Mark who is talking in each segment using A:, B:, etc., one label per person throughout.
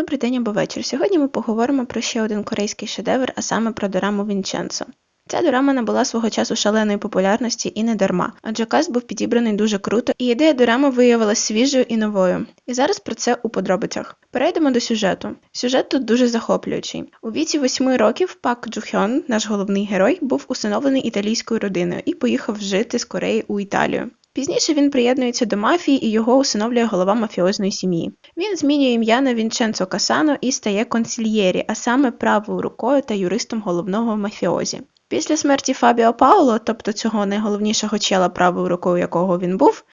A: Добрий день або вечір. Сьогодні ми поговоримо про ще один корейський шедевр, а саме про дораму Вінченцо. Ця дорама набула свого часу шаленої популярності і не дарма, адже каст був підібраний дуже круто, і ідея дорами виявилася свіжою і новою. І зараз про це у подробицях. Перейдемо до сюжету. Сюжет тут дуже захоплюючий. У віці восьми років Пак Джухьон, наш головний герой, був усиновлений італійською родиною і поїхав жити з Кореї у Італію. Пізніше він приєднується до мафії і його усиновлює голова мафіозної сім'ї. Він змінює ім'я на Вінченцо Касано і стає консільєрі, а саме правою рукою та юристом головного мафіозі. Після смерті Фабіо Пауло, тобто цього найголовнішого чела, правою рукою якого він був,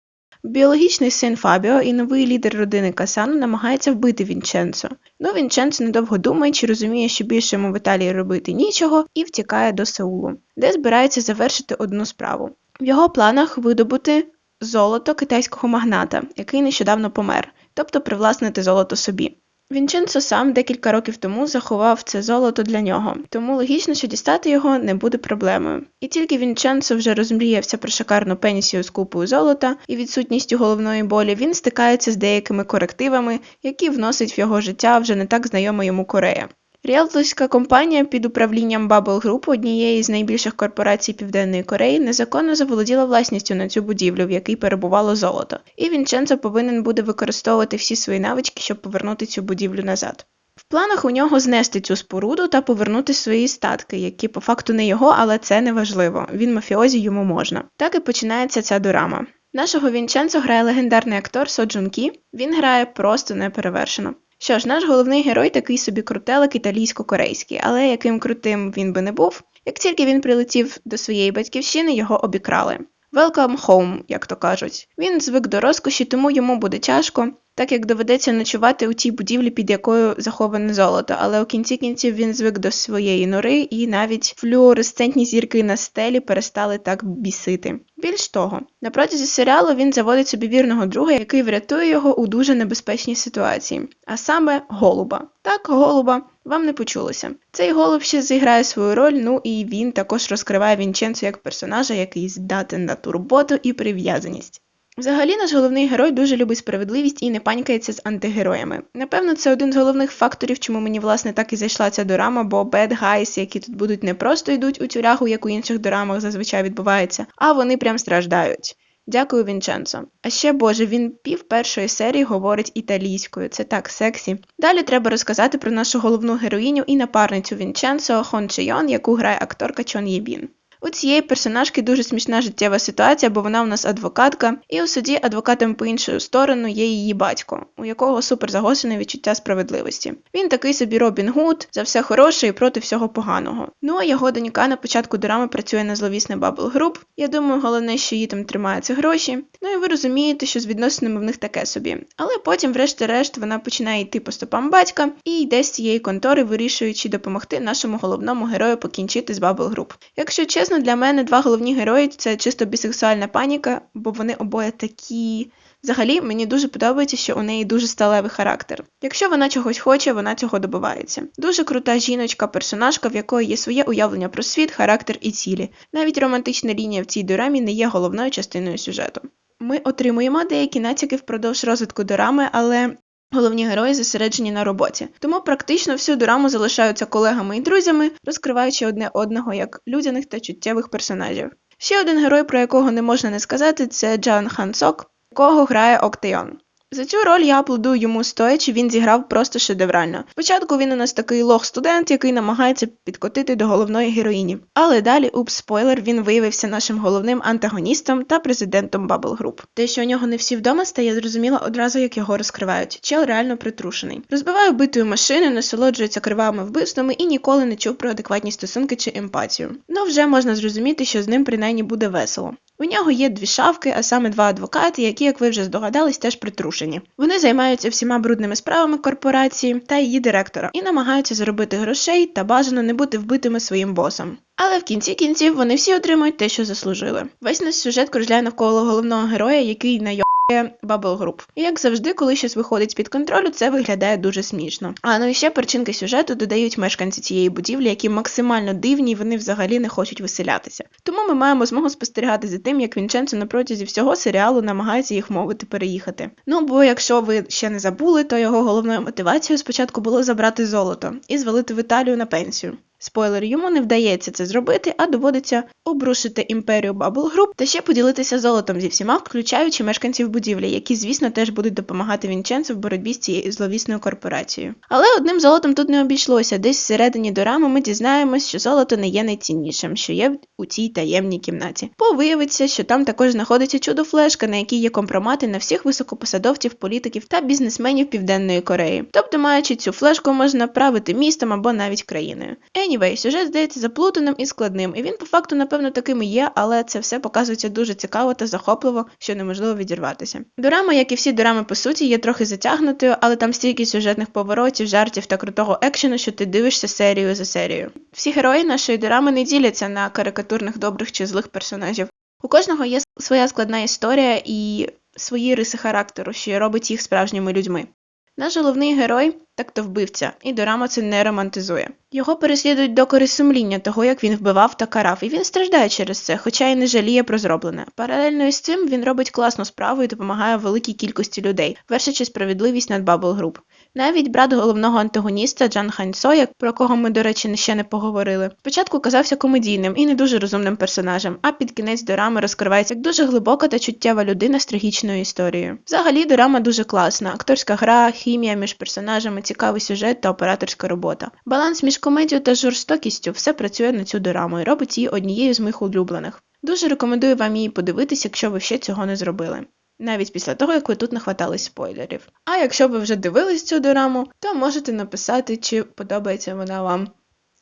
A: біологічний син Фабіо і новий лідер родини Касано намагається вбити Вінченцо. Ну, Вінченцо недовго думає, чи розуміє, що більше йому в Італії робити нічого, і втікає до Сеулу, де збирається завершити одну справу. В його планах видобути золото китайського магната, який нещодавно помер, тобто привласнити золото собі. Вінченцо сам декілька років тому заховав це золото для нього, тому логічно, що дістати його не буде проблемою. І тільки Вінченцо вже розмріявся про шикарну пенсію з купою золота і відсутністю головної болі, він стикається з деякими корективами, які вносить в його життя вже не так знайома йому Корея. Ріелторська компанія під управлінням Bubble Group, однієї з найбільших корпорацій Південної Кореї, незаконно заволоділа власністю на цю будівлю, в якій перебувало золото, і Вінченцо повинен буде використовувати всі свої навички, щоб повернути цю будівлю назад. В планах у нього знести цю споруду та повернути свої статки, які по факту не його, але це не важливо. Він мафіозі йому можна. Так і починається ця дорама. Нашого Вінченцо грає легендарний актор Со Кі. Він грає просто неперевершено. Що ж, наш головний герой такий собі крутелик італійсько-корейський, але яким крутим він би не був, як тільки він прилетів до своєї батьківщини, його обікрали. Welcome home, як то кажуть. Він звик до розкоші, тому йому буде тяжко, так як доведеться ночувати у тій будівлі, під якою заховане золото, але у кінці кінців він звик до своєї нори, і навіть флюоресцентні зірки на стелі перестали так бісити. Більш того, на протязі серіалу він заводить собі вірного друга, який врятує його у дуже небезпечній ситуації, а саме голуба. Так, голуба, вам не почулося. Цей голуб ще зіграє свою роль, ну і він також розкриває Вінченцо як персонажа, який здатен на турботу і прив'язаність. Взагалі, наш головний герой дуже любить справедливість і не панькається з антигероями. Напевно, це один з головних факторів, чому мені власне так і зайшла ця дорама, бо bad guys, які тут будуть не просто йдуть у тюрягу, як у інших дорамах зазвичай відбувається, а вони прям страждають. Дякую, Вінченцо. А ще Боже, він пів першої серії говорить італійською. Це так сексі. Далі треба розказати про нашу головну героїню і напарницю Вінченцо Хон Чейон, яку грає акторка Чон Єбін. У цієї персонажки дуже смішна життєва ситуація, бо вона у нас адвокатка, і у суді адвокатом по іншу сторону є її батько, у якого супер загострене відчуття справедливості. Він такий собі Робін Гуд, за все хороше і проти всього поганого. Ну а його донька на початку драми працює на зловісне Bubble Group. Я думаю, головне, що їй там тримаються гроші. Ну і ви розумієте, що з відносинами в них таке собі. Але потім, врешті-решт, вона починає йти по стопам батька і йде з цієї контори, вирішуючи допомогти нашому головному герою покінчити з Bubble Group. Якщо чесно, для мене два головні герої це чисто бісексуальна паніка, бо вони обоє такі. Взагалі, мені дуже подобається, що у неї дуже сталевий характер. Якщо вона чогось хоче, вона цього добивається. Дуже крута жіночка, персонажка, в якої є своє уявлення про світ, характер і цілі. Навіть романтична лінія в цій дорамі не є головною частиною сюжету. Ми отримуємо деякі натяки впродовж розвитку дорами, але Головні герої зосереджені на роботі, тому практично всю дораму залишаються колегами і друзями, розкриваючи одне одного як людяних та чуттєвих персонажів. Ще один герой, про якого не можна не сказати, це Джан Хан Сок, якого грає Октеон. За цю роль я аплодую йому стоячи, він зіграв просто шедеврально. Спочатку він у нас такий лох-студент, який намагається підкотити до головної героїні. Але далі, упс, спойлер, він виявився нашим головним антагоністом та президентом Bubble Group. Те, що у нього не всі вдома, стає зрозуміло одразу, як його розкривають. Чел реально притрушений. Розбиває вбитою машини, насолоджується кривавими вбивствами і ніколи не чув про адекватні стосунки чи емпатію. Ну вже можна зрозуміти, що з ним принаймні буде весело. У нього є дві шавки, а саме два адвокати, які, як ви вже здогадались, теж притрушені. Вони займаються всіма брудними справами корпорації та її директора і намагаються заробити грошей та бажано не бути вбитими своїм босом. Але в кінці кінців вони всі отримують те, що заслужили. Весь наш сюжет кружляє навколо головного героя, який на Bubble Group. Як завжди, коли щось виходить з-під контролю, це виглядає дуже смішно. А ну і ще перчинки сюжету додають мешканці цієї будівлі, які максимально дивні, і вони взагалі не хочуть виселятися. Тому ми маємо змогу спостерігати за тим, як Вінченцо на протязі всього серіалу намагається їх мовити переїхати. Ну бо якщо ви ще не забули, то його головною мотивацією спочатку було забрати золото і звалити в Італію на пенсію. Спойлер, йому не вдається це зробити, а доводиться обрушити імперію Bubble Group та ще поділитися золотом зі всіма, включаючи мешканців будівлі, які, звісно, теж будуть допомагати Вінченцу в боротьбі з цією зловісною корпорацією. Але одним золотом тут не обійшлося. Десь всередині дорами ми дізнаємось, що золото не є найціннішим, що є у цій таємній кімнаті. Бо виявиться, що там також знаходиться чудо флешка, на якій є компромати на всіх високопосадовців, політиків та бізнесменів Південної Кореї. Тобто, маючи цю флешку, можна правити містом або навіть країною. Anyway, сюжет здається заплутаним і складним, і він по факту, напевно, таким і є, але це все показується дуже цікаво та захопливо, що неможливо відірватися. Дорама, як і всі дорами по суті, є трохи затягнутою, але там стільки сюжетних поворотів, жартів та крутого екшену, що ти дивишся серію за серією. Всі герої нашої дорами не діляться на карикатурних добрих чи злих персонажів. У кожного є своя складна історія і свої риси характеру, що робить їх справжніми людьми. Наш головний герой так-то вбивця, і Дорама це не романтизує. Його переслідують докори сумління того, як він вбивав та карав, і він страждає через це, хоча й не жаліє про зроблене. Паралельно із цим він робить класну справу і допомагає великій кількості людей, вершачи справедливість над Bubble Group. Навіть брат головного антагоніста Джан Хань Соя, про кого ми, до речі, ще не поговорили, спочатку казався комедійним і не дуже розумним персонажем, а під кінець дорами розкривається як дуже глибока та чуттєва людина з трагічною історією. Взагалі, дорама дуже класна, акторська гра, хімія між персонажами, цікавий сюжет та операторська робота. Баланс між комедією та жорстокістю все працює на цю дораму і робить її однією з моїх улюблених. Дуже рекомендую вам її подивитись, якщо ви ще цього не зробили. Навіть після того, як ви тут нахватались спойлерів. А якщо ви вже дивились цю дораму, то можете написати, чи подобається вона вам,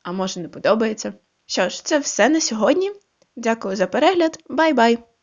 A: а може не подобається. Що ж, це все на сьогодні. Дякую за перегляд, бай-бай!